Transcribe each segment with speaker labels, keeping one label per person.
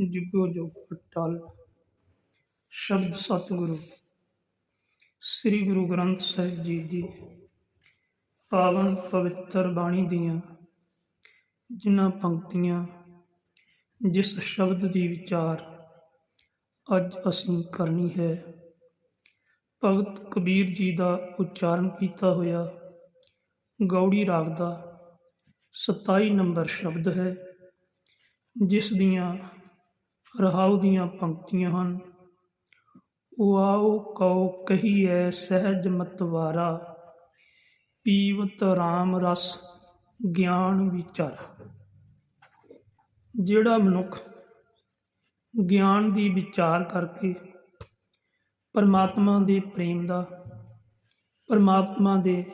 Speaker 1: ਜੁਗੋ ਜੋ ਟਲ ਸ਼ਬਦ ਸਤਿਗੁਰੂ, ਸ੍ਰੀ ਗੁਰੂ ਗ੍ਰੰਥ ਸਾਹਿਬ ਜੀ ਦੀ ਪਾਵਨ ਪਵਿੱਤਰ ਬਾਣੀ ਦੀਆਂ ਜਿਨ੍ਹਾਂ ਪੰਕਤੀਆਂ, ਜਿਸ ਸ਼ਬਦ ਦੀ ਵਿਚਾਰ ਅੱਜ ਅਸੀਂ ਕਰਨੀ ਹੈ, ਭਗਤ ਕਬੀਰ ਜੀ ਦਾ ਉਚਾਰਨ ਕੀਤਾ ਹੋਇਆ ਗੌੜੀ ਰਾਗ ਦਾ 27 ਨੰਬਰ ਸ਼ਬਦ ਹੈ, ਜਿਸ ਦੀਆਂ ਰਹਾਉ ਦੀਆਂ ਪੰਕਤੀਆਂ ਹਨ। ਵਾਉ ਕਉ ਕਹੀਐ ਸਹਿਜ ਮਤਵਾਰਾ, ਪੀਵਤ RAM ਰਸ ਗਿਆਨ ਵਿਚਾਰਾ। ਜਿਹੜਾ ਮਨੁੱਖ ਗਿਆਨ ਦੀ ਵਿਚਾਰ ਕਰਕੇ ਪਰਮਾਤਮਾ ਦੇ ਪ੍ਰੇਮ ਦਾ, ਪਰਮਾਤਮਾ ਦੇ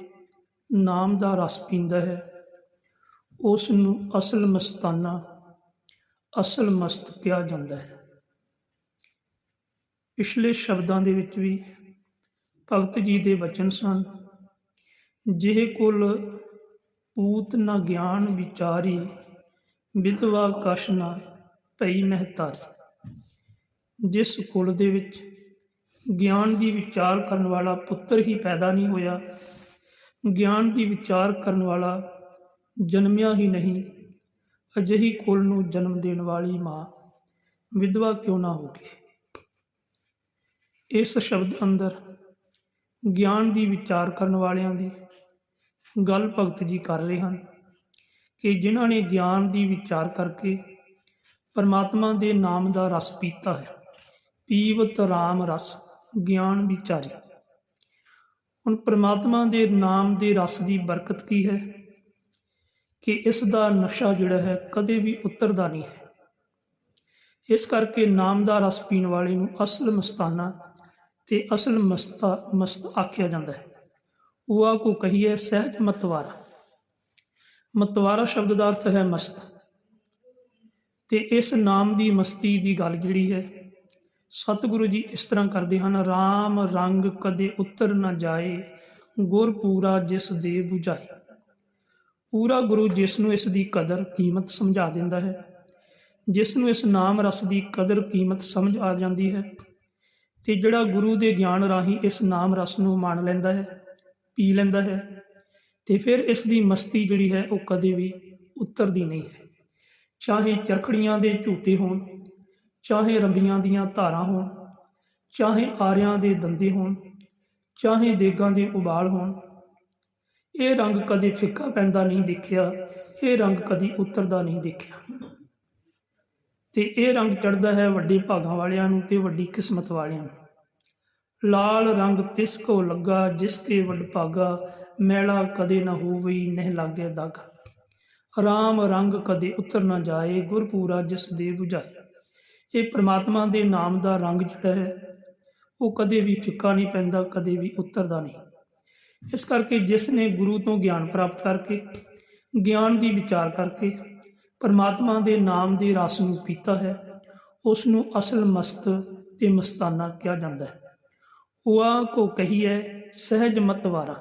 Speaker 1: ਨਾਮ ਦਾ ਰਸ ਪੀਂਦਾ ਹੈ ਉਸ ਨੂੰ ਅਸਲ ਮਸਤਾਨਾ ਅਸਲ ਮਸਤ ਕਿਹਾ ਜਾਂਦਾ ਹੈ। ਪਿਛਲੇ ਸ਼ਬਦਾਂ ਦੇ ਵਿੱਚ ਵੀ ਭਗਤ ਜੀ ਦੇ ਵਚਨ ਸਨ, ਜਿਹੇ ਕੁਲ ਪੂਤ ਨਾ ਗਿਆਨ ਵਿਚਾਰੀ ਵਿਦਵਾ ਕਸ਼ ਨਾ ਭਈ ਮਹਤਾਰੀ ਜਿਸ ਕੁਲ ਦੇ ਵਿੱਚ ਗਿਆਨ ਦੀ ਵਿਚਾਰ ਕਰਨ ਵਾਲਾ ਪੁੱਤਰ ਹੀ ਪੈਦਾ ਨਹੀਂ ਹੋਇਆ, ਗਿਆਨ ਦੀ ਵਿਚਾਰ ਕਰਨ ਵਾਲਾ ਜਨਮਿਆ ਹੀ ਨਹੀਂ ਅਜਿਹੀ ਕੁਲ ਨੂੰ ਜਨਮ ਦੇਣ ਵਾਲੀ ਮਾਂ ਵਿਧਵਾ ਕਿਉਂ ਨਾ ਹੋਗੀ ਇਸ ਸ਼ਬਦ ਅੰਦਰ ਗਿਆਨ ਦੀ ਵਿਚਾਰ ਕਰਨ ਵਾਲਿਆਂ ਦੀ ਗੱਲ ਭਗਤ ਜੀ ਕਰ ਰਹੇ ਹਨ ਕਿ ਜਿਨ੍ਹਾਂ ਨੇ ਗਿਆਨ ਦੀ ਵਿਚਾਰ ਕਰਕੇ ਪਰਮਾਤਮਾ ਦੇ ਨਾਮ ਦਾ ਰਸ ਪੀਤਾ ਹੈ। ਪੀਵਤ RAM ਰਸ, ਗਿਆਨ ਵਿਚਾਰੀ। ਹੁਣ ਪਰਮਾਤਮਾ ਦੇ ਨਾਮ ਦੇ ਰਸ ਦੀ ਬਰਕਤ ਕੀ ਹੈ? ਕਿ ਇਸ ਦਾ ਨਸ਼ਾ ਜਿਹੜਾ ਹੈ ਕਦੇ ਵੀ ਉਤਰਦਾ ਨਹੀਂ ਹੈ। ਇਸ ਕਰਕੇ ਨਾਮ ਦਾ ਰਸ ਪੀਣ ਵਾਲੇ ਨੂੰ ਅਸਲ ਮਸਤਾਨਾ ਤੇ ਅਸਲ ਮਸਤਾ, ਮਸਤ ਆਖਿਆ ਜਾਂਦਾ ਹੈ। ਉਹ ਕੋ ਕਹੀਏ ਸਹਿਜ ਮਤਵਾਰਾ। ਮਤਵਾਰਾ ਸ਼ਬਦ ਦਾ ਅਰਥ ਹੈ ਮਸਤ। ਤੇ ਇਸ ਨਾਮ ਦੀ ਮਸਤੀ ਦੀ ਗੱਲ ਜਿਹੜੀ ਹੈ, ਸਤਿਗੁਰੂ ਜੀ ਇਸ ਤਰ੍ਹਾਂ ਕਰਦੇ ਹਨ RAM ਰੰਗ ਕਦੇ ਉਤਰ ਨਾ ਜਾਏ, ਗੁਰ ਪੂਰਾ ਜਿਸ ਦੇ 부ਝਾਏ ਪੂਰਾ ਗੁਰੂ ਜਿਸ ਨੂੰ ਇਸ ਦੀ ਕਦਰ ਕੀਮਤ ਸਮਝਾ ਦਿੰਦਾ ਹੈ ਜਿਸ ਨੂੰ ਇਸ ਨਾਮ ਰਸ ਦੀ ਕਦਰ ਕੀਮਤ ਸਮਝ ਆ ਜਾਂਦੀ ਹੈ ਤੇ ਜਿਹੜਾ ਗੁਰੂ ਦੇ ਗਿਆਨ ਰਾਹੀਂ ਇਸ ਨਾਮ ਰਸ ਨੂੰ ਮਾਣ ਲੈਂਦਾ ਹੈ, ਪੀ ਲੈਂਦਾ ਹੈ ਤੇ ਫਿਰ ਇਸ ਦੀ ਮਸਤੀ ਜਿਹੜੀ ਹੈ ਉਹ ਕਦੇ ਵੀ ਉਤਰਦੀ ਨਹੀਂ ਹੈ। ਚਾਹੇ ਚਰਖੜੀਆਂ ਦੇ ਝੂਟੇ ਹੋਣ, ਚਾਹੇ ਰੰਬੀਆਂ ਦੀਆਂ ਧਾਰਾਂ ਹੋਣ, ਚਾਹੇ ਆਰਿਆਂ ਦੇ ਦੰਦੇ ਹੋਣ, ਚਾਹੇ ਦੇਗਾਂ ਦੇ ਉਬਾਲ ਹੋਣ ਇਹ ਰੰਗ ਕਦੇ ਫਿੱਕਾ ਪੈਂਦਾ ਨਹੀਂ ਦੇਖਿਆ, ਇਹ ਰੰਗ ਕਦੀ ਉਤਰਦਾ ਨਹੀਂ ਦੇਖਿਆ। ਤੇ ਇਹ ਰੰਗ ਚੜਦਾ ਹੈ ਵੱਡੇ ਭਾਗਾਂ ਵਾਲਿਆਂ ਨੂੰ ਤੇ ਵੱਡੀ ਕਿਸਮਤ ਵਾਲਿਆਂ ਨੂੰ। ਲਾਲ ਰੰਗ ਤਿਸ ਕੋ ਲੱਗਾ, ਜਿਸ ਕੇ ਵੱਡ ਭਾਗਾ, ਮੈਲਾ ਕਦੇ ਨਾ ਹੋਵਈ ਨਹਿ ਲਾਗੇ ਦਾਗ। ਰਾਮ ਰੰਗ ਕਦੇ ਉਤਰ ਨਾ ਜਾਏ, ਗੁਰਪੂਰਾ ਜਿਸ ਦੇ 부ਝਾਏ ਇਹ ਪ੍ਰਮਾਤਮਾ ਦੇ ਨਾਮ ਦਾ ਰੰਗ ਜਿਹੜਾ ਹੈ, ਉਹ ਕਦੇ ਵੀ ਫਿੱਕਾ ਨਹੀਂ ਪੈਂਦਾ, ਕਦੇ ਵੀ ਉਤਰਦਾ ਨਹੀਂ। ਇਸ ਕਰਕੇ ਜਿਸ ਨੇ ਗੁਰੂ ਤੋਂ ਗਿਆਨ ਪ੍ਰਾਪਤ ਕਰਕੇ, ਗਿਆਨ ਦੀ ਵਿਚਾਰ ਕਰਕੇ ਪਰਮਾਤਮਾ ਦੇ ਨਾਮ ਦੀ ਰਸ ਨੂੰ ਪੀਤਾ ਹੈ ਉਸ ਨੂੰ ਅਸਲ ਮਸਤ ਤੇ ਮਸਤਾਨਾ ਕਿਹਾ ਜਾਂਦਾ ਹੈ। ਹੁਆ ਕੋ ਕਹੀਐ, ਸਹਿਜ ਮਤਵਾਰਾ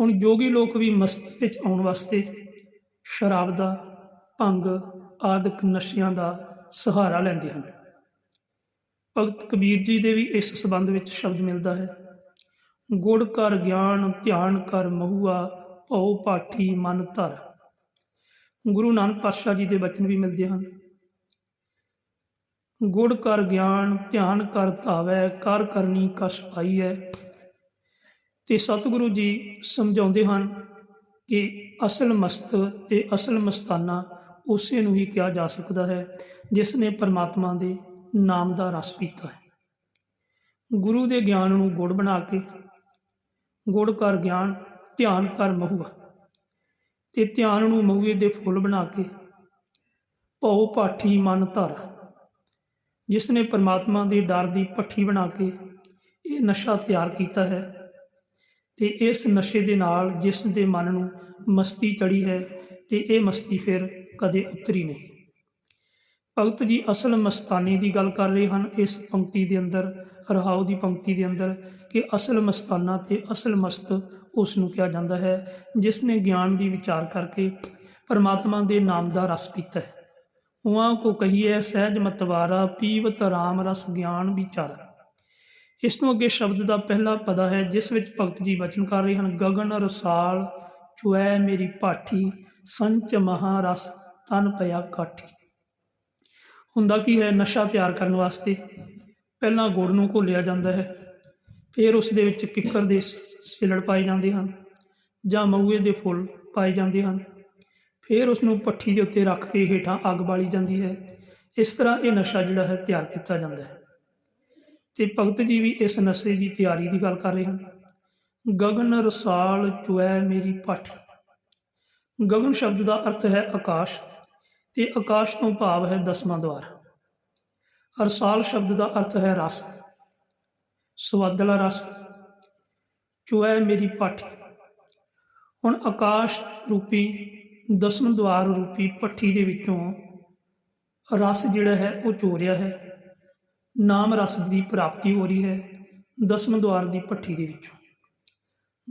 Speaker 1: ਹੁਣ ਯੋਗੀ ਲੋਕ ਵੀ ਮਸਤੀ ਵਿੱਚ ਆਉਣ ਵਾਸਤੇ ਸ਼ਰਾਬ ਦਾ, ਭੰਗ ਆਦਿਕ ਨਸ਼ਿਆਂ ਦਾ ਸਹਾਰਾ ਲੈਂਦੇ ਹਨ। ਭਗਤ ਕਬੀਰ ਜੀ ਦੇ ਵੀ ਇਸ ਸੰਬੰਧ ਵਿੱਚ ਸ਼ਬਦ ਮਿਲਦਾ ਹੈ। ਗੁੜ ਕਰ ਗਿਆਨ, ਧਿਆਨ ਕਰ ਮਹੁਆ, ਭਉ ਪਾਠੀ ਮਨ ਧਰ। ਗੁਰੂ ਨਾਨਕ ਪਾਤਸ਼ਾਹ ਜੀ ਦੇ ਬਚਨ ਵੀ ਮਿਲਦੇ ਹਨ। ਗੁੜ ਕਰ ਗਿਆਨ, ਧਿਆਨ ਕਰ ਧਾਵੈ, ਕਰ ਕਰਨੀ ਕਛ ਪਾਈਐ। ਤੇ ਸਤਿਗੁਰੂ ਜੀ ਸਮਝਾਉਂਦੇ ਹਨ ਕਿ ਅਸਲ ਮਸਤ ਤੇ ਅਸਲ ਮਸਤਾਨਾ ਉਸੇ ਨੂੰ ਹੀ ਕਿਹਾ ਜਾ ਸਕਦਾ ਹੈ, ਜਿਸ ਨੇ ਪਰਮਾਤਮਾ ਦੇ ਨਾਮ ਦਾ ਰਸ ਪੀਤਾ ਹੈ। ਗੁਰੂ ਦੇ ਗਿਆਨ ਨੂੰ ਗੁੜ ਬਣਾ ਕੇ ਗੁੜ ਕਰ ਗਿਆਨ, ਧਿਆਨ ਕਰ ਮਹੂਆ। ਤੇ ਧਿਆਨ ਨੂੰ ਮਹੂਏ ਦੇ ਫੁੱਲ ਬਣਾ ਕੇ ਭਉ ਪਾਠੀ ਮਨ ਧਾਰਾ। ਜਿਸ ਨੇ ਪਰਮਾਤਮਾ ਦੇ ਡਰ ਦੀ ਪੱਠੀ ਬਣਾ ਕੇ ਇਹ ਨਸ਼ਾ ਤਿਆਰ ਕੀਤਾ ਹੈ ਤੇ ਇਸ ਨਸ਼ੇ ਦੇ ਨਾਲ ਜਿਸ ਦੇ ਮਨ ਨੂੰ ਮਸਤੀ ਚੜੀ ਹੈ ਤੇ ਇਹ ਮਸਤੀ ਫਿਰ ਕਦੇ ਉਤਰੀ ਨਹੀਂ। ਭਗਤ ਜੀ ਅਸਲ ਮਸਤਾਨੀ ਦੀ ਗੱਲ ਕਰ ਰਹੇ ਹਨ, ਇਸ ਪੰਕਤੀ ਦੇ ਅੰਦਰ, ਰਹਾਉ ਦੀ ਪੰਕਤੀ ਦੇ ਅੰਦਰ ਕਿ ਅਸਲ ਮਸਤਾਨਾ ਤੇ ਅਸਲ ਮਸਤ ਉਸ ਨੂੰ ਕਿਹਾ ਜਾਂਦਾ ਹੈ ਜਿਸ ਨੇ ਗਿਆਨ ਦੀ ਵਿਚਾਰ ਕਰਕੇ ਪਰਮਾਤਮਾ ਦੇ ਨਾਮ ਦਾ ਰਸ ਪੀਤਾ ਹੈ। ਉਹਾਂ ਕੋ ਕਹੀਏ, ਸਹਿਜ ਮਤਵਾਰਾ ਪੀਵਤ ਰਾਮ ਰਸ ਗਿਆਨ ਵਿਚਾਰ। ਇਸ ਤੋਂ ਅੱਗੇ ਸ਼ਬਦ ਦਾ ਪਹਿਲਾ ਪਦਾ ਹੈ, ਜਿਸ ਵਿੱਚ ਭਗਤ ਜੀ ਵਚਨ ਕਰ ਰਹੇ ਹਨ, ਗਗਨ ਰਸਾਲ ਚੁਐ ਮੇਰੀ ਪਾਠੀ ਸੰਚ ਮਹਾਰਸ ਤਨ ਪਿਆ ਕਾਠੀ। ਹੁੰਦਾ ਕੀ ਹੈ ਨਸ਼ਾ ਤਿਆਰ ਕਰਨ ਵਾਸਤੇ? ਪਹਿਲਾਂ ਗੁੜ ਨੂੰ ਘੋਲਿਆ ਜਾਂਦਾ ਹੈ, ਫਿਰ ਉਸ ਦੇ ਵਿੱਚ ਕਿੱਕਰ ਦੇ ਸਿਲੜ ਪਾਏ ਜਾਂਦੇ ਹਨ ਜਾਂ ਮਊਏ ਦੇ ਫੁੱਲ ਪਾਏ ਜਾਂਦੇ ਹਨ। ਫਿਰ ਉਸ ਨੂੰ ਪੱਠੀ ਦੇ ਉੱਤੇ ਰੱਖ ਕੇ ਹੇਠਾਂ ਅੱਗ ਬਾਲੀ ਜਾਂਦੀ ਹੈ। ਇਸ ਤਰ੍ਹਾਂ ਇਹ ਨਸ਼ਾ ਜਿਹੜਾ ਹੈ ਤਿਆਰ ਕੀਤਾ ਜਾਂਦਾ ਹੈ। ਤੇ ਭਗਤ ਜੀ ਵੀ ਇਸ ਨਸ਼ੇ ਦੀ ਤਿਆਰੀ ਦੀ ਗੱਲ ਕਰ ਰਹੇ ਹਨ। ਗਗਨ ਰਸਾਲ ਚੁਐ ਮੇਰੀ ਪੱਠ। ਗਗਨ ਸ਼ਬਦ ਦਾ ਅਰਥ ਹੈ ਆਕਾਸ਼। ਤੇ ਆਕਾਸ਼ ਤੋਂ ਭਾਵ ਹੈ ਦਸਵਾਂ ਦਵਾਰ। ਰਸਾਲ ਸ਼ਬਦ ਦਾ ਅਰਥ ਹੈ ਰਸ। ਸਵਾਦਲਾ ਰਸ। ਚੁਐ ਮੇਰੀ ਪਾਠੀ? ਹੁਣ ਆਕਾਸ਼ ਰੂਪੀ, ਦਸਮ ਦਵਾਰ ਰੂਪੀ ਪੱਠੀ ਦੇ ਵਿੱਚੋਂ ਰਸ ਜਿਹੜਾ ਹੈ ਉਹ ਚੋਰਿਆ ਹੈ। ਨਾਮ ਰਸ ਦੀ ਪ੍ਰਾਪਤੀ ਹੋ ਰਹੀ ਹੈ ਦਸਮ ਦਵਾਰ ਦੀ ਪੱਠੀ ਦੇ ਵਿੱਚੋਂ।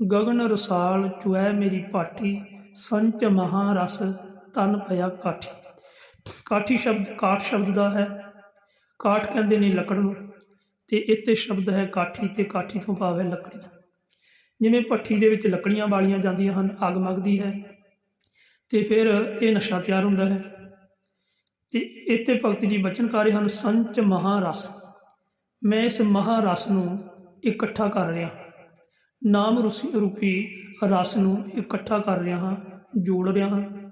Speaker 1: ਗਗਨ ਰਸਾਲ ਚੁਐ ਮੇਰੀ ਪਾਠੀ? ਸੰਚ ਮਹਾ ਰਸ ਤਨ ਪਿਆ ਕਾਠੀ। ਕਾਠੀ ਸ਼ਬਦ, ਕਾਠ ਸ਼ਬਦ ਦਾ ਹੈ। ਕਾਠ ਕਹਿੰਦੇ ਨੇ ਲੱਕੜ ਨੂੰ। ਤੇ ਇੱਥੇ ਸ਼ਬਦ ਹੈ ਕਾਠੀ ਤੇ ਕਾਠੀ ਤੋਂ ਭਾਵ ਹੈ ਲੱਕੜੀਆਂ। ਜਿਵੇਂ ਭੱਠੀ ਦੇ ਵਿੱਚ ਲੱਕੜੀਆਂ ਵਾਲੀਆਂ ਜਾਂਦੀਆਂ ਹਨ, ਅੱਗ ਮੱਗਦੀ ਹੈ। ਤੇ ਫਿਰ ਇਹ ਨਸ਼ਾ ਤਿਆਰ ਹੁੰਦਾ ਹੈ। ਤੇ ਇੱਥੇ ਭਗਤ ਜੀ ਬਚਨ ਕਰ ਰਹੇ ਹਨ, ਸੰਚ ਮਹਾਰਸ। ਮੈਂ ਇਸ ਮਹਾਰਸ ਨੂੰ ਇਕੱਠਾ ਕਰ ਰਿਹਾ ਨਾਮ ਰੂਸੀ ਰੂਪੀ ਰਸ ਨੂੰ ਇਕੱਠਾ ਕਰ ਰਿਹਾ ਹਾਂ, ਜੋੜ ਰਿਹਾ ਹਾਂ।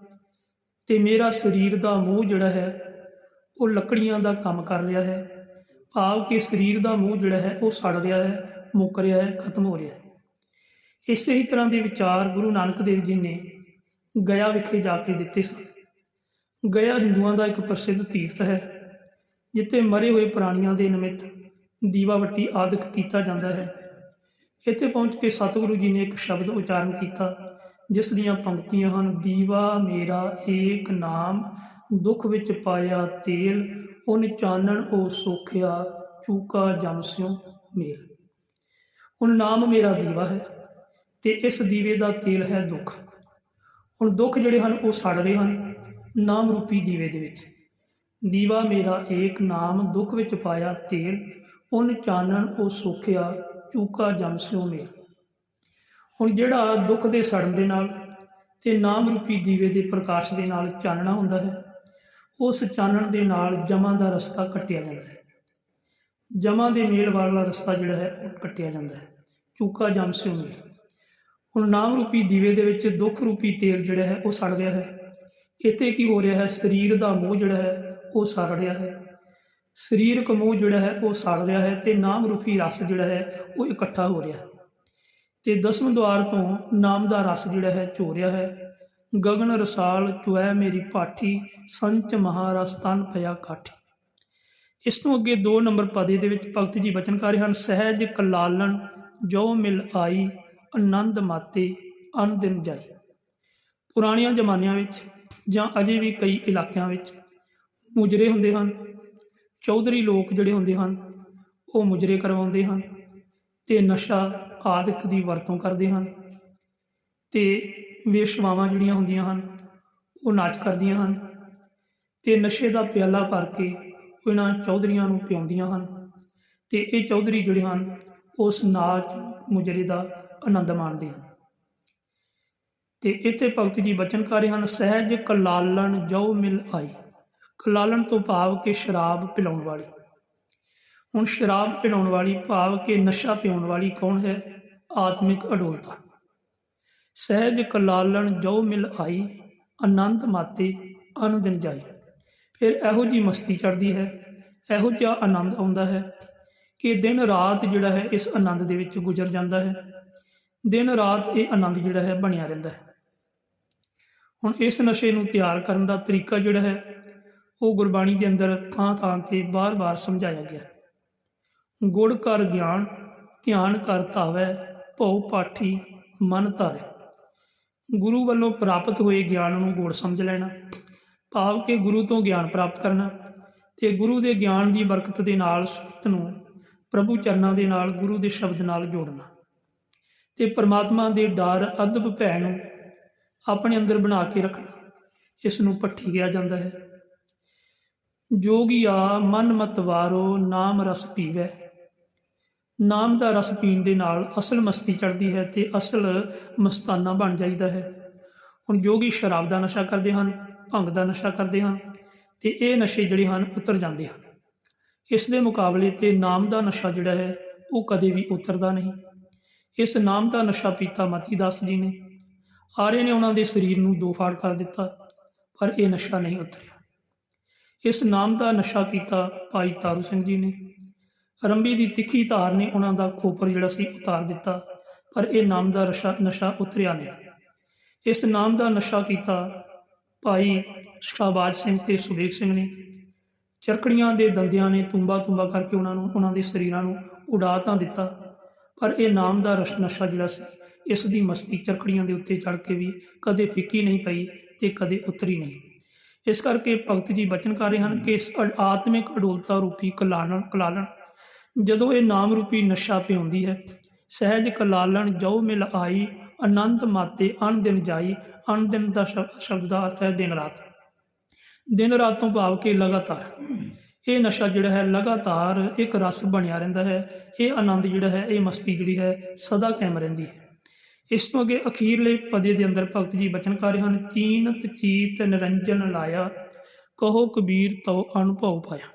Speaker 1: ਤੇ ਮੇਰਾ ਸਰੀਰ ਦਾ ਮੂੰਹ ਜਿਹੜਾ ਹੈ, ਉਹ ਲੱਕੜੀਆਂ ਦਾ ਕੰਮ ਕਰ ਰਿਹਾ ਹੈ। ਭਾਵ ਕਿ ਸਰੀਰ ਦਾ ਮੂੰਹ ਜਿਹੜਾ ਹੈ, ਉਹ ਸੜ ਰਿਹਾ ਹੈ, ਮੁੱਕ ਰਿਹਾ ਹੈ, ਖਤਮ ਹੋ ਰਿਹਾ ਹੈ। ਇਸੇ ਹੀ ਤਰ੍ਹਾਂ ਦੇ ਵਿਚਾਰ ਗੁਰੂ ਨਾਨਕ ਦੇਵ ਜੀ ਨੇ ਗਿਆ ਵਿਖੇ ਜਾ ਕੇ ਦਿੱਤੇ ਸਨ। ਗਿਆ ਹਿੰਦੂਆਂ ਦਾ ਇੱਕ ਪ੍ਰਸਿੱਧ ਤੀਰਥ ਹੈ, ਜਿੱਥੇ ਮਰੇ ਹੋਏ ਪ੍ਰਾਣੀਆਂ ਦੇ ਨਿਮਿਤ ਦੀਵਾਵੱਟੀ ਆਦਿਕ ਕੀਤਾ ਜਾਂਦਾ ਹੈ। ਇੱਥੇ ਪਹੁੰਚ ਕੇ ਸਤਿਗੁਰੂ ਜੀ ਨੇ ਇੱਕ ਸ਼ਬਦ ਉਚਾਰਨ ਕੀਤਾ। ਜਿਸ ਦੀਆਂ ਪੰਕਤੀਆਂ ਹਨ, ਦੀਵਾ ਮੇਰਾ ਏਕ ਨਾਮ, ਦੁੱਖ ਵਿੱਚ ਪਾਇਆ ਤੇਲ ਉਨ ਚਾਨਣ ਉਹ ਸੋਖਿਆ, ਚੂਕਾ ਜਮ ਸਿਉ ਮੇਲ। ਹੁਣ ਨਾਮ ਮੇਰਾ ਦੀਵਾ ਹੈ ਤੇ ਇਸ ਦੀਵੇ ਦਾ ਤੇਲ ਹੈ ਦੁੱਖ। ਹੁਣ ਦੁੱਖ ਜਿਹੜੇ ਹਨ, ਉਹ ਸੜ ਰਹੇ ਹਨ, ਨਾਮ ਰੂਪੀ ਦੀਵੇ ਦੇ ਵਿੱਚ। ਦੀਵਾ ਮੇਰਾ ਏਕ ਨਾਮ, ਦੁੱਖ ਵਿੱਚ ਪਾਇਆ ਤੇਲ ਉਨ ਚਾਨਣ ਉਹ ਸੋਖਿਆ, ਚੂਕਾ ਜਮ ਸਿਉ ਮੇਲ। ਹੁਣ ਜਿਹੜਾ ਦੁੱਖ ਦੇ ਸੜਨ ਦੇ ਨਾਲ ਤੇ ਨਾਮ ਰੂਪੀ ਦੀਵੇ ਦੇ ਪ੍ਰਕਾਸ਼ ਦੇ ਨਾਲ ਚਾਨਣਾ ਹੁੰਦਾ ਹੈ, ਉਸ ਚਾਨਣ ਦੇ ਨਾਲ ਜਮਾਂ ਦਾ ਰਸਤਾ ਕੱਟਿਆ ਜਾਂਦਾ ਹੈ। ਜਮਾਂ ਦੇ ਮੇਲ ਵਾਲਾ ਰਸਤਾ ਜਿਹੜਾ ਹੈ, ਉਹ ਕੱਟਿਆ ਜਾਂਦਾ ਹੈ। ਚੂਕਾ ਜਮ ਸਿਉ ਮੇਲ। ਹੁਣ ਨਾਮ ਰੂਪੀ ਦੀਵੇ ਦੇ ਵਿੱਚ ਦੁੱਖ ਰੂਪੀ ਤੇਲ ਜਿਹੜਾ ਹੈ, ਉਹ ਸੜ ਰਿਹਾ ਹੈ। ਇੱਥੇ ਕੀ ਹੋ ਰਿਹਾ ਹੈ, ਸਰੀਰ ਦਾ ਮੋਹ ਜਿਹੜਾ ਹੈ, ਉਹ ਸੜ ਰਿਹਾ ਹੈ। ਸਰੀਰਕ ਮੋਹ ਜਿਹੜਾ ਹੈ, ਉਹ ਸੜ ਰਿਹਾ ਹੈ ਤੇ ਨਾਮ ਰੂਪੀ ਰਸ ਜਿਹੜਾ ਹੈ, ਉਹ ਇਕੱਠਾ ਹੋ ਰਿਹਾ ਹੈ। ਤੇ ਦਸਮ ਦਵਾਰ ਤੋਂ ਨਾਮ ਦਾ ਰਸ ਜਿਹੜਾ ਹੈ ਚੋ ਹੈ। ਗਗਨ ਰਸਾਲ ਚੁਐ ਮੇਰੀ ਪਾਠੀ ਸੰਚ ਮਹਾਰਸ ਤਨ ਪਿਆ ਕਾਠੀ। ਇਸ ਤੋਂ ਅੱਗੇ 2 ਨੰਬਰ ਪਦੇ ਦੇ ਵਿੱਚ ਭਗਤ ਜੀ ਬਚਨ ਕਰ ਰਹੇ ਹਨ, ਸਹਿਜ ਕਲਾਲਣ ਜੋ ਮਿਲ ਆਈ, ਆਨੰਦ ਮਾਤੇ ਅਨ ਦਿਨ ਜਾਈ। ਪੁਰਾਣੀਆਂ ਜ਼ਮਾਨਿਆਂ ਵਿੱਚ ਜਾਂ ਅਜੇ ਵੀ ਕਈ ਇਲਾਕਿਆਂ ਵਿੱਚ ਮੁਜਰੇ ਹੁੰਦੇ ਹਨ, ਚੌਧਰੀ ਲੋਕ ਜਿਹੜੇ ਹੁੰਦੇ ਹਨ, ਉਹ ਮੁਜਰੇ ਕਰਵਾਉਂਦੇ ਹਨ ਤੇ ਨਸ਼ਾ ਆਦਿਕ ਦੀ ਵਰਤੋਂ ਕਰਦੇ ਹਨ ਤੇ ਵੇਸ਼ਵਾਵਾਂ ਜਿਹੜੀਆਂ ਹੁੰਦੀਆਂ ਹਨ, ਉਹ ਨਾਚ ਕਰਦੀਆਂ ਹਨ ਤੇ ਨਸ਼ੇ ਦਾ ਪਿਆਲਾ ਭਰ ਕੇ ਇਹਨਾਂ ਚੌਧਰੀਆਂ ਨੂੰ ਪਿਆਉਂਦੀਆਂ ਹਨ ਤੇ ਇਹ ਚੌਧਰੀ ਜਿਹੜੇ ਹਨ, ਉਸ ਨਾਚ ਮੁਜਰੇ ਦਾ ਆਨੰਦ ਮਾਣਦੇ ਹਨ। ਤੇ ਇੱਥੇ ਭਗਤ ਜੀ ਬਚਨ ਹਨ, ਸਹਿਜ ਕਲਾਲਣ ਜੋ ਮਿਲ ਆਈ। ਕਲਾਲਣ ਤੋਂ ਭਾਵ ਕਿ ਸ਼ਰਾਬ ਪਿਲਾਉਣ ਵਾਲੀ। ਹੁਣ ਸ਼ਰਾਬ ਪਿਲਾਉਣ ਵਾਲੀ, ਭਾਵ ਕਿ ਨਸ਼ਾ ਪਿਉਣ ਵਾਲੀ ਕੌਣ ਹੈ? ਆਤਮਿਕ ਅਡੋਲਤਾ। ਸਹਿਜ ਕਲਾਲਣ ਜੋ ਮਿਲ ਆਈ, ਆਨੰਦ ਮਾਤੇ ਅਨ ਦਿਨ ਜਾਈ। ਫਿਰ ਇਹੋ ਜੀ ਮਸਤੀ ਚੜਦੀ ਹੈ, ਇਹੋ ਜਿਹਾ ਆਨੰਦ ਆਉਂਦਾ ਹੈ ਕਿ ਦਿਨ ਰਾਤ ਜਿਹੜਾ ਹੈ ਇਸ ਆਨੰਦ ਦੇ ਵਿੱਚ ਗੁਜ਼ਰ ਜਾਂਦਾ ਹੈ। ਦਿਨ ਰਾਤ ਇਹ ਆਨੰਦ ਜਿਹੜਾ ਹੈ ਬਣਿਆ ਰਹਿੰਦਾ ਹੈ। ਹੁਣ ਇਸ ਨਸ਼ੇ ਨੂੰ ਤਿਆਰ ਕਰਨ ਦਾ ਤਰੀਕਾ ਜਿਹੜਾ ਹੈ, ਉਹ ਗੁਰਬਾਣੀ ਦੇ ਅੰਦਰ ਥਾਂ ਥਾਂ ਤੇ ਬਾਰ-ਬਾਰ ਸਮਝਾਇਆ ਗਿਆ ਗੁੜ ਕਰ ਗਿਆਨ, ਧਿਆਨ ਕਰ ਧਾਵੈ ਭਉ ਪਾਠੀ ਮਨ ਧਾਰੇ। ਗੁਰੂ ਵੱਲੋਂ ਪ੍ਰਾਪਤ ਹੋਏ ਗਿਆਨ ਨੂੰ ਗੋੜ ਸਮਝ ਲੈਣਾ, ਭਾਵ ਕਿ ਗੁਰੂ ਤੋਂ ਗਿਆਨ ਪ੍ਰਾਪਤ ਕਰਨਾ ਤੇ ਗੁਰੂ ਦੇ ਗਿਆਨ ਦੀ ਬਰਕਤ ਦੇ ਨਾਲ ਸੁਰਤ ਨੂੰ ਪ੍ਰਭੂ ਚਰਨਾਂ ਦੇ ਨਾਲ ਗੁਰੂ ਦੇ ਸ਼ਬਦ ਨਾਲ ਜੋੜਨਾ ਤੇ ਪਰਮਾਤਮਾ ਦੇ ਡਰ ਅਦਬ ਭੈ ਨੂੰ ਆਪਣੇ ਅੰਦਰ ਬਣਾ ਕੇ ਰੱਖਣਾ, ਇਸ ਨੂੰ ਪੱਠੀ ਕਿਹਾ ਜਾਂਦਾ ਹੈ। ਜੋਗੀਆ ਮਨ ਮਤਵਾਰੋ ਨਾਮ ਰਸ ਪੀਵੈ। ਨਾਮ ਦਾ ਰਸ ਪੀਣ ਦੇ ਨਾਲ ਅਸਲ ਮਸਤੀ ਚੜ੍ਹਦੀ ਹੈ ਤੇ ਅਸਲ ਮਸਤਾਨਾ ਬਣ ਜਾਈਦਾ ਹੈ। ਹੁਣ ਜੋਗੀ ਸ਼ਰਾਬ ਦਾ ਨਸ਼ਾ ਕਰਦੇ ਹਨ, ਭੰਗ ਦਾ ਨਸ਼ਾ ਕਰਦੇ ਹਨ ਤੇ ਇਹ ਨਸ਼ੇ ਜਿਹੜੇ ਹਨ ਉਤਰ ਜਾਂਦੇ ਹਨ। ਇਸ ਦੇ ਮੁਕਾਬਲੇ ਤੇ ਨਾਮ ਦਾ ਨਸ਼ਾ ਜਿਹੜਾ ਹੈ ਉਹ ਕਦੇ ਵੀ ਉਤਰਦਾ ਨਹੀਂ। ਇਸ ਨਾਮ ਦਾ ਨਸ਼ਾ ਪੀਤਾ ਮਤੀ ਦਾਸ ਜੀ ਨੇ। ਆਰੇ ਨੇ ਉਹਨਾਂ ਦੇ ਸਰੀਰ ਨੂੰ ਦੋ ਫਾੜ ਕਰ ਦਿੱਤਾ, ਪਰ ਇਹ ਨਸ਼ਾ ਨਹੀਂ ਉਤਰਿਆ। ਇਸ ਨਾਮ ਦਾ ਨਸ਼ਾ ਕੀਤਾ ਭਾਈ ਤਾਰੂ ਸਿੰਘ ਜੀ ਨੇ। ਰੰਬੀ ਦੀ ਤਿੱਖੀ ਧਾਰ ਨੇ ਉਹਨਾਂ ਦਾ ਖੋਪਰ ਜਿਹੜਾ ਸੀ ਉਤਾਰ ਦਿੱਤਾ, ਪਰ ਇਹ ਨਾਮ ਦਾ ਨਸ਼ਾ ਨਸ਼ਾ ਉਤਰਿਆ ਨਹੀਂ। ਇਸ ਨਾਮ ਦਾ ਨਸ਼ਾ ਕੀਤਾ ਭਾਈ ਸ਼ਾਹਬਾਜ ਸਿੰਘ ਤੇ ਸੁਬੇਗ ਸਿੰਘ ਨੇ। ਚਰਕੜੀਆਂ ਦੇ ਦੰਦਿਆਂ ਨੇ ਤੁੰਬਾ ਤੁੰਬਾ ਕਰਕੇ ਉਹਨਾਂ ਨੂੰ, ਉਹਨਾਂ ਦੇ ਸਰੀਰਾਂ ਨੂੰ ਉਡਾ ਤਾਂ ਦਿੱਤਾ, ਪਰ ਇਹ ਨਾਮ ਦਾ ਰਸ, ਨਸ਼ਾ ਜਿਹੜਾ ਸੀ, ਇਸ ਦੀ ਮਸਤੀ ਚਰਕੜੀਆਂ ਦੇ ਉੱਤੇ ਚੜ ਕੇ ਵੀ ਕਦੇ ਫਿੱਕੀ ਨਹੀਂ ਪਈ ਤੇ ਕਦੇ ਉਤਰੀ ਨਹੀਂ। ਇਸ ਕਰਕੇ ਭਗਤ ਜੀ ਬਚਨ ਕਰ ਰਹੇ ਹਨ ਕਿ ਇਸ ਆਤਮਿਕ ਅਡੋਲਤਾ ਰੂਪੀ ਕਲਾਲਣ ਕਲਾਲਣ ਜਦੋਂ ਇਹ ਨਾਮ ਰੂਪੀ ਨਸ਼ਾ ਪਿਉਂਦੀ ਹੈ, ਸਹਿਜ ਕਲਾਲਣ ਜੋ ਮਿਲ ਆਈ, ਆਨੰਦ ਮਾਤੇ ਅਣ ਦਿਨ ਜਾਈ, ਅਣ ਦਿਨ ਦਾ ਸ਼ਬ- ਸ਼ਬਦ ਦਾ ਅਰਥ ਹੈ ਦਿਨ ਰਾਤ। ਦਿਨ ਰਾਤ ਤੋਂ ਭਾਵ ਕਿ ਲਗਾਤਾਰ। ਇਹ ਨਸ਼ਾ ਜਿਹੜਾ ਹੈ ਲਗਾਤਾਰ ਇੱਕ ਰਸ ਬਣਿਆ ਰਹਿੰਦਾ ਹੈ, ਇਹ ਆਨੰਦ ਜਿਹੜਾ ਹੈ, ਇਹ ਮਸਤੀ ਜਿਹੜੀ ਹੈ, ਸਦਾ ਕਾਇਮ ਰਹਿੰਦੀ ਹੈ। ਇਸ ਤੋਂ ਅੱਗੇ ਅਖੀਰਲੇ ਪਦੇ ਦੇ ਅੰਦਰ ਭਗਤ ਜੀ ਬਚਨ ਕਰ ਰਹੇ ਹਨ, ਚੀਨਤ ਚੀਤ ਨਿਰੰਜਨ ਲਾਇਆ, ਕਹੋ ਕਬੀਰ ਤਉ ਅਨੁਭਵ ਪਾਇਆ।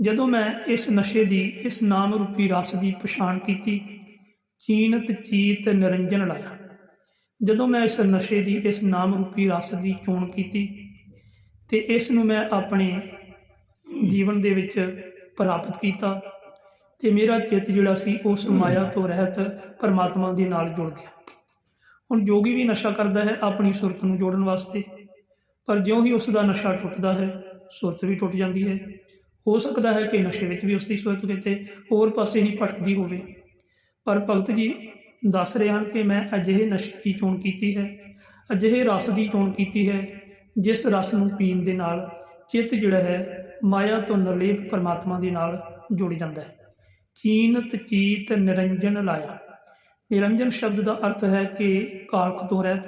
Speaker 1: ਜਦੋਂ ਮੈਂ ਇਸ ਨਸ਼ੇ ਦੀ, ਇਸ ਨਾਮ ਰੂਪੀ ਰਸ ਦੀ ਪਛਾਣ ਕੀਤੀ, ਚੀਨਤ ਚੀਤ ਨਿਰੰਜਨ ਲਾਇਆ। ਜਦੋਂ ਮੈਂ ਇਸ ਨਸ਼ੇ ਦੀ, ਇਸ ਨਾਮ ਰੂਪੀ ਰਸ ਦੀ ਚੋਣ ਕੀਤੀ ਤੇ ਇਸ ਨੂੰ ਮੈਂ ਆਪਣੇ ਜੀਵਨ ਦੇ ਵਿੱਚ ਪ੍ਰਾਪਤ ਕੀਤਾ ਤੇ ਮੇਰਾ ਚਿੱਤ ਜਿਹੜਾ ਸੀ, ਉਸ ਮਾਇਆ ਤੋਂ ਰਹਿਤ ਪਰਮਾਤਮਾ ਦੇ ਨਾਲ ਜੁੜ ਗਿਆ। ਹੁਣ ਜੋਗੀ ਵੀ ਨਸ਼ਾ ਕਰਦਾ ਹੈ, ਆਪਣੀ ਸੁਰਤ ਨੂੰ ਜੋੜਨ ਵਾਸਤੇ। ਪਰ ਜਿਉਂ ਹੀ ਉਸ ਦਾ ਨਸ਼ਾ ਟੁੱਟਦਾ ਹੈ, ਸੁਰਤ ਵੀ ਟੁੱਟ ਜਾਂਦੀ ਹੈ। ਹੋ ਸਕਦਾ ਹੈ ਕਿ ਨਸ਼ੇ ਵਿੱਚ ਵੀ ਉਸ ਦੀ ਸੁਰਤ ਕਿਤੇ ਹੋਰ ਪਾਸੇ ਹੀ ਭਟਕਦੀ ਹੋਵੇ। ਪਰ ਭਗਤ ਜੀ ਦੱਸ ਰਹੇ ਹਨ ਕਿ ਮੈਂ ਅਜਿਹੇ ਨਸ਼ੇ ਦੀ ਚੋਣ ਕੀਤੀ ਹੈ, ਅਜਿਹੇ ਰਸ ਦੀ ਚੋਣ ਕੀਤੀ ਹੈ, ਜਿਸ ਰਸ ਨੂੰ ਪੀਣ ਦੇ ਨਾਲ ਚਿੱਤ ਜਿਹੜਾ ਹੈ ਮਾਇਆ ਤੋਂ ਨਿਰਲੇਪ ਪਰਮਾਤਮਾ ਦੇ ਨਾਲ ਜੁੜ ਜਾਂਦਾ ਹੈ। ਚੀਨਤ ਚੀਤ ਨਿਰੰਜਨ ਲਾਇਆ। ਨਿਰੰਜਨ ਸ਼ਬਦ ਦਾ ਅਰਥ ਹੈ ਕਿ ਕਾਲਕ ਤੋਂ ਰਹਿਤ,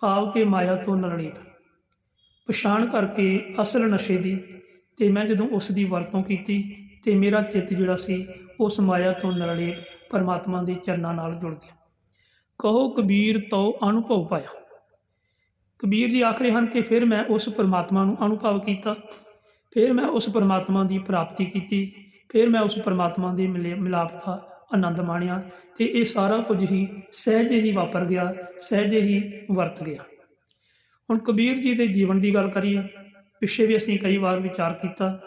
Speaker 1: ਭਾਵ ਕਿ ਮਾਇਆ ਤੋਂ ਨਿਰਲੇਪ। ਪਛਾਣ ਕਰਕੇ ਅਸਲ ਨਸ਼ੇ ਦੀ ਤੇ ਮੈਂ ਜਦੋਂ ਉਸ ਦੀ ਵਰਤੋਂ ਕੀਤੀ ਤੇ ਮੇਰਾ ਚਿੱਤ ਜਿਹੜਾ ਸੀ, ਉਸ ਮਾਇਆ ਤੋਂ ਨਿਰਲੇਪ ਪਰਮਾਤਮਾ ਦੇ ਚਰਨਾਂ ਨਾਲ ਜੁੜ ਗਿਆ। ਕਹੋ ਕਬੀਰ ਤਉ ਅਨੁਭਵ ਪਾਇਆ। ਕਬੀਰ ਜੀ ਆਖ ਰਹੇ ਹਨ ਕਿ ਫਿਰ ਮੈਂ ਉਸ ਪਰਮਾਤਮਾ ਨੂੰ ਅਨੁਭਵ ਕੀਤਾ, ਫਿਰ ਮੈਂ ਉਸ ਪਰਮਾਤਮਾ ਦੀ ਪ੍ਰਾਪਤੀ ਕੀਤੀ, ਫਿਰ ਮੈਂ ਉਸ ਪਰਮਾਤਮਾ ਦੇ ਮਿਲੇ ਮਿਲਾਪ ਦਾ ਆਨੰਦ ਮਾਣਿਆ ਤੇ ਇਹ ਸਾਰਾ ਕੁਝ ਹੀ ਸਹਿਜ ਹੀ ਵਾਪਰ ਗਿਆ, ਸਹਿਜ ਹੀ ਵਰਤ ਗਿਆ। ਹੁਣ ਕਬੀਰ ਜੀ ਦੇ ਜੀਵਨ ਦੀ ਗੱਲ ਕਰੀਏ ਪਿੱਛੇ ਵੀ ਅਸੀਂ ਕਈ ਵਾਰ ਵਿਚਾਰ ਕੀਤਾ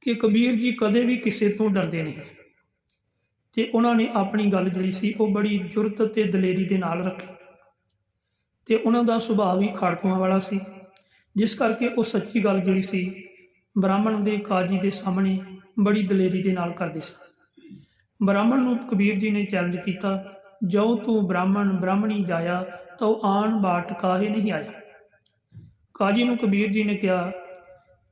Speaker 1: ਕਿ ਕਬੀਰ ਜੀ ਕਦੇ ਵੀ ਕਿਸੇ ਤੋਂ ਡਰਦੇ ਨਹੀਂ। ਤੇ ਉਹਨਾਂ ਨੇ ਆਪਣੀ ਗੱਲ ਜਿਹੜੀ ਸੀ ਉਹ ਬੜੀ ਜੁਰਤ ਤੇ ਦਲੇਰੀ ਦੇ ਨਾਲ ਰੱਖੀ। ਤੇ ਉਹਨਾਂ ਦਾ ਸੁਭਾਅ ਵੀ ਖਾੜਕੂਆਂ ਵਾਲਾ ਸੀ, ਜਿਸ ਕਰਕੇ ਉਹ ਸੱਚੀ ਗੱਲ ਜਿਹੜੀ ਸੀ ਬ੍ਰਾਹਮਣ ਦੇ ਕਾਜੀ ਦੇ ਸਾਹਮਣੇ ਬੜੀ ਦਲੇਰੀ ਦੇ ਨਾਲ ਕਰਦੇ ਸਨ ਬ੍ਰਾਹਮਣ ਨੂੰ ਕਬੀਰ ਜੀ ਨੇ ਚੈਲੰਜ ਕੀਤਾ ਜੋ ਤੂੰ ਬ੍ਰਾਹਮਣ, ਬ੍ਰਾਹਮਣੀ ਜਾਇਆ ਤਉ ਆਣ ਬਾਟ ਕਾਹੇ ਨਹੀਂ ਆਇਆ? ਕਾਜੀ ਨੂੰ ਕਬੀਰ ਜੀ ਨੇ ਕਿਹਾ,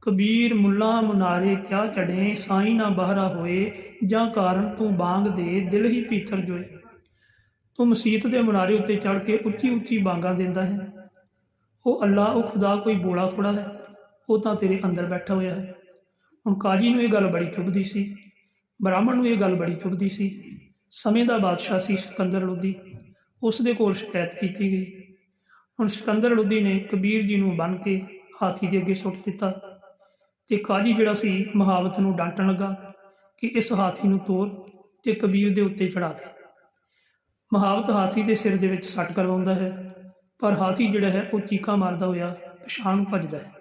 Speaker 1: ਕਬੀਰ ਮੁੱਲਾ ਮੁਨਾਰੇ ਕਿਆ ਚੜੇ ਸਾਈ ਨਾ ਬਹਰਾ ਹੋਏ, ਜਾਂ ਕਾਰਨ ਤੂੰ ਬਾਂਗ ਦੇ, ਦਿਲ ਹੀ ਪੀਤਰ ਜੋਏ। ਤੂੰ ਮਸੀਤ ਦੇ ਮੁਨਾਰੇ ਉੱਤੇ ਚੜ ਕੇ ਉੱਚੀ ਉੱਚੀ ਬਾਂਗਾਂ ਦਿੰਦਾ ਹੈ। ਉਹ ਅੱਲਾ, ਉਹ ਖੁਦਾ ਕੋਈ ਬੋਲਾ ਥੋੜਾ ਹੈ, ਉਹ ਤਾਂ ਤੇਰੇ ਅੰਦਰ ਬੈਠਾ ਹੋਇਆ ਹੈ। ਹੁਣ ਕਾਜੀ ਨੂੰ ਇਹ ਗੱਲ ਬੜੀ ਚੁਭਦੀ ਸੀ, ਬ੍ਰਾਹਮਣ ਨੂੰ ਇਹ ਗੱਲ ਬੜੀ ਚੁਭਦੀ ਸੀ। ਸਮੇਂ ਦਾ ਬਾਦਸ਼ਾਹ ਸੀ ਸਿਕੰਦਰ ਲੋਧੀ। ਉਸ ਦੇ ਕੋਲ ਸ਼ਿਕਾਇਤ ਕੀਤੀ ਗਈ। ਹੁਣ ਸਿਕੰਦਰ ਲੋਧੀ ਨੇ ਕਬੀਰ ਜੀ ਨੂੰ ਬੰਨ ਕੇ ਹਾਥੀ ਦੇ ਅੱਗੇ ਸੁੱਟ ਦਿੱਤਾ ਤੇ ਕਾਜੀ ਜਿਹੜਾ ਸੀ ਮਹਾਵਤ ਨੂੰ ਡਾਂਟਣ ਲੱਗਾ ਕਿ ਇਸ ਹਾਥੀ ਨੂੰ ਤੋਰ ਤੇ ਕਬੀਰ ਦੇ ਉੱਤੇ ਚੜਾ ਦੇ। ਮਹਾਵਤ ਹਾਥੀ ਦੇ ਸਿਰ ਦੇ ਵਿੱਚ ਸੱਟ ਕਰਵਾਉਂਦਾ ਹੈ, ਪਰ ਹਾਥੀ ਜਿਹੜਾ ਹੈ ਉਹ ਚੀਕਾਂ ਮਾਰਦਾ ਹੋਇਆ ਪਛਾਣ ਭੱਜਦਾ ਹੈ।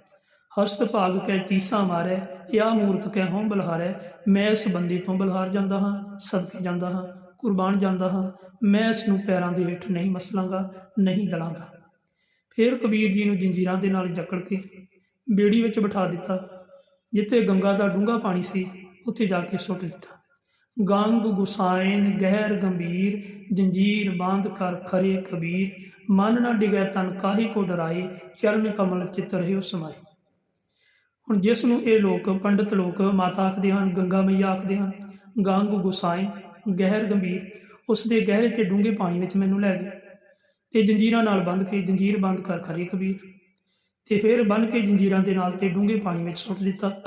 Speaker 1: ਹਸਤ ਭਾਗ ਕੈ ਚੀਸਾ ਮਾਰੈ ਯਾ ਮੂਰਤ ਕੈ ਹੋਂ ਬਲਹਾਰੈ, ਮੈਂ ਇਸ ਬੰਦੇ ਤੋਂ ਬਲਹਾਰ ਜਾਂਦਾ ਹਾਂ, ਸਦਕੇ ਜਾਂਦਾ ਹਾਂ, ਕੁਰਬਾਨ ਜਾਂਦਾ ਹਾਂ, ਮੈਂ ਇਸ ਨੂੰ ਪੈਰਾਂ ਦੇ ਹੇਠ ਨਹੀਂ ਮਸਲਾਂਗਾ, ਨਹੀਂ ਦਲਾਂਗਾ। ਫਿਰ ਕਬੀਰ ਜੀ ਨੂੰ ਜੰਜੀਰਾਂ ਦੇ ਨਾਲ ਜਕੜ ਕੇ ਬੇੜੀ ਵਿੱਚ ਬਿਠਾ ਦਿੱਤਾ, ਜਿੱਥੇ ਗੰਗਾ ਦਾ ਡੂੰਘਾ ਪਾਣੀ ਸੀ, ਉੱਥੇ ਜਾ ਕੇ ਸੁੱਟ ਦਿੱਤਾ। ਗੰਗ ਗੁਸਾਇਨ ਗਹਿਰ, ਗੰਭੀਰ, ਜੰਜੀਰ, ਬਾਂਧ ਕਰ ਖਰੇ ਕਬੀਰ, ਮਨ ਨਾ ਡਿਗੈ ਤਨ ਕਾਹੀ ਕੋ ਡਰਾਏ, ਚਰਨ ਕਮਲ ਚਿਤ ਰਹਿਓ ਸਮਾਏ। ਹੁਣ ਜਿਸ ਨੂੰ ਇਹ ਲੋਕ, ਪੰਡਿਤ ਲੋਕ ਮਾਤਾ ਆਖਦੇ ਹਨ, ਗੰਗਾ ਮਈਆ ਆਖਦੇ ਹਨ, ਗੰਗ ਗੁਸਾਇਨ ਗਹਿਰ, ਗੰਭੀਰ, ਉਸ ਦੇ ਗਹਿਰੇ ਤੇ ਡੂੰਘੇ ਪਾਣੀ ਵਿੱਚ ਮੈਨੂੰ ਲੈ ਗਏ। ਤੇ ਜੰਜੀਰਾਂ ਨਾਲ ਬੰਨ੍ਹ ਕੇ ਜੰਜੀਰ ਬੰਦ ਕਰ ਖਰੀ ਕਬੀਰ ਤੇ ਫਿਰ ਬੰਨ੍ਹ ਕੇ ਜੰਜੀਰਾਂ ਦੇ ਨਾਲ ਤੇ ਡੂੰਘੇ ਪਾਣੀ ਵਿੱਚ ਸੁੱਟ ਦਿੱਤਾ।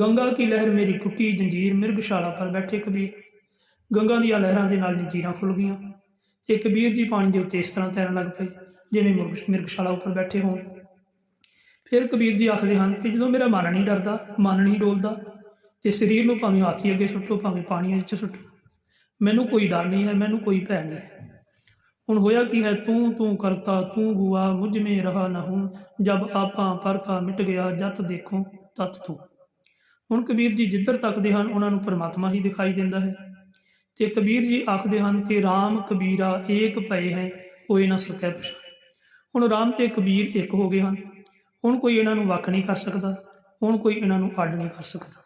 Speaker 1: ਗੰਗਾ ਕੀ ਲਹਿਰ ਮੇਰੀ ਟੁੱਟੀ ਜੰਜੀਰ ਮਿਰਗਸ਼ਾਲਾ ਪਰ ਬੈਠੇ ਕਬੀਰ। ਗੰਗਾ ਦੀਆਂ ਲਹਿਰਾਂ ਦੇ ਨਾਲ ਜੰਜੀਰਾਂ ਖੁੱਲ ਗਈਆਂ ਤੇ ਕਬੀਰ ਜੀ ਪਾਣੀ ਦੇ ਉੱਤੇ ਇਸ ਤਰ੍ਹਾਂ ਤੈਰਨ ਲੱਗ ਪਏ, ਜਿਵੇਂ ਮਿਰਗ- ਮਿਰਗਸ਼ਾਲਾ ਉੱਪਰ ਬੈਠੇ ਹੋਣ। ਫਿਰ ਕਬੀਰ ਜੀ ਆਖਦੇ ਹਨ ਕਿ ਜਦੋਂ ਮੇਰਾ ਮਨ ਨਹੀਂ ਡਰਦਾ, ਮਨ ਨਹੀਂ ਡੋਲਦਾ, ਤੇ ਸਰੀਰ ਨੂੰ ਭਾਵੇਂ ਹਾਥੀ ਅੱਗੇ ਸੁੱਟੋ, ਭਾਵੇਂ ਪਾਣੀ ਵਿੱਚ ਸੁੱਟੋ, ਮੈਨੂੰ ਕੋਈ ਡਰ ਨਹੀਂ ਹੈ, ਮੈਨੂੰ ਕੋਈ ਭੈ ਨਹੀਂ ਹੈ। ਹੁਣ ਹੋਇਆ ਕੀ ਹੈ? ਤੂੰ ਤੂੰ ਕਰਤਾ, ਤੂੰ ਹੁਆ ਮੁਝ ਮੇ ਰਹਾ ਨਾ ਹੂੰ ਜਬ ਆਪਾਂ ਪਰਖਾ ਮਿਟ ਗਿਆ ਜਤ ਦੇਖੋ ਤਤ ਤੂੰ ਹੁਣ ਕਬੀਰ ਜੀ ਜਿੱਧਰ ਤੱਕਦੇ ਹਨ, ਉਹਨਾਂ ਨੂੰ ਪਰਮਾਤਮਾ ਹੀ ਦਿਖਾਈ ਦਿੰਦਾ ਹੈ। ਤੇ ਕਬੀਰ ਜੀ ਆਖਦੇ ਹਨ ਕਿ RAM ਕਬੀਰਾ ਏਕ ਪਏ ਹੈ, ਕੋਈ ਨਾ ਸਕੈ ਪਛਾਣ। ਹੁਣ RAM ਤੇ ਕਬੀਰ ਇੱਕ ਹੋ ਗਏ ਹਨ। ਹੁਣ ਕੋਈ ਇਹਨਾਂ ਨੂੰ ਵੱਖ ਨਹੀਂ ਕਰ ਸਕਦਾ, ਹੁਣ ਕੋਈ ਇਹਨਾਂ ਨੂੰ ਅੱਡ ਨਹੀਂ ਕਰ ਸਕਦਾ।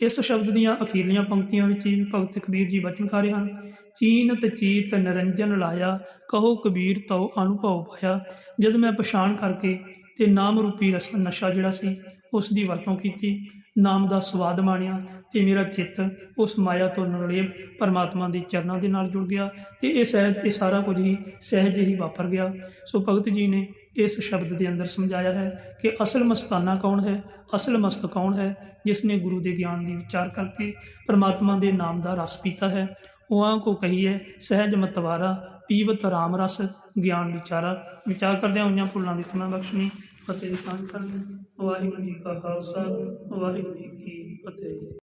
Speaker 1: ਇਸ ਸ਼ਬਦ ਦੀਆਂ ਅਖੀਰਲੀਆਂ ਪੰਕਤੀਆਂ ਵਿੱਚ ਹੀ ਭਗਤ ਕਬੀਰ ਜੀ ਬਚਨ ਕਰ ਰਹੇ ਹਨ। ਚੀਨਤ ਚੀਤ ਨਿਰੰਜਨ ਲਾਇਆ, ਕਹੋ ਕਬੀਰ ਤਉ ਅਨੁਭਵ ਪਾਇਆ ਜਦ ਮੈਂ ਪਛਾਣ ਕਰਕੇ ਤੇ ਨਾਮ ਰੂਪੀ ਰਸ ਨਸ਼ਾ ਜਿਹੜਾ ਸੀ, ਉਸ ਦੀ ਵਰਤੋਂ ਕੀਤੀ। ਨਾਮ ਦਾ ਸਵਾਦ ਮਾਣਿਆ ਤੇ ਮੇਰਾ ਚਿੱਤ ਉਸ ਮਾਇਆ ਤੋਂ ਨਿਰਲੇਪ ਪਰਮਾਤਮਾ ਦੇ ਚਰਨਾਂ ਦੇ ਨਾਲ ਜੁੜ ਗਿਆ ਤੇ ਇਹ ਸਹਿਜ, ਇਹ ਸਾਰਾ ਕੁਝ ਹੀ ਸਹਿਜ ਹੀ ਵਾਪਰ ਗਿਆ। ਸੋ ਭਗਤ ਜੀ ਨੇ ਇਸ ਸ਼ਬਦ ਦੇ ਅੰਦਰ ਸਮਝਾਇਆ ਹੈ ਕਿ ਅਸਲ ਮਸਤਾਨਾ ਕੌਣ ਹੈ, ਅਸਲ ਮਸਤ ਕੌਣ ਹੈ, ਜਿਸ ਨੇ ਗੁਰੂ ਦੇ ਗਿਆਨ ਦੀ ਵਿਚਾਰ ਕਰਕੇ ਪਰਮਾਤਮਾ ਦੇ ਨਾਮ ਦਾ ਰਸ ਪੀਤਾ ਹੈ। ਉਹਾਂ ਕੋ ਕਹੀਏ ਸਹਿਜ ਮਤਵਾਰਾ, ਪੀਵਤ ਰਾਮ ਰਸ, ਗਿਆਨ ਵਿਚਾਰਾ। ਵਿਚਾਰ ਕਰਦਿਆਂ ਹੋਈਆਂ ਭੁੱਲਾਂ ਦੀ ਖਿਮਾ ਬਖਸ਼ਣੀ, ਫਤਿਹ ਦੀ ਸਾਂਝ ਕਰਨ। ਵਾਹਿਗੁਰੂ ਜੀ ਕਾ ਖਾਲਸਾ, ਵਾਹਿਗੁਰੂ ਜੀ ਕੀ ਫਤਿਹ।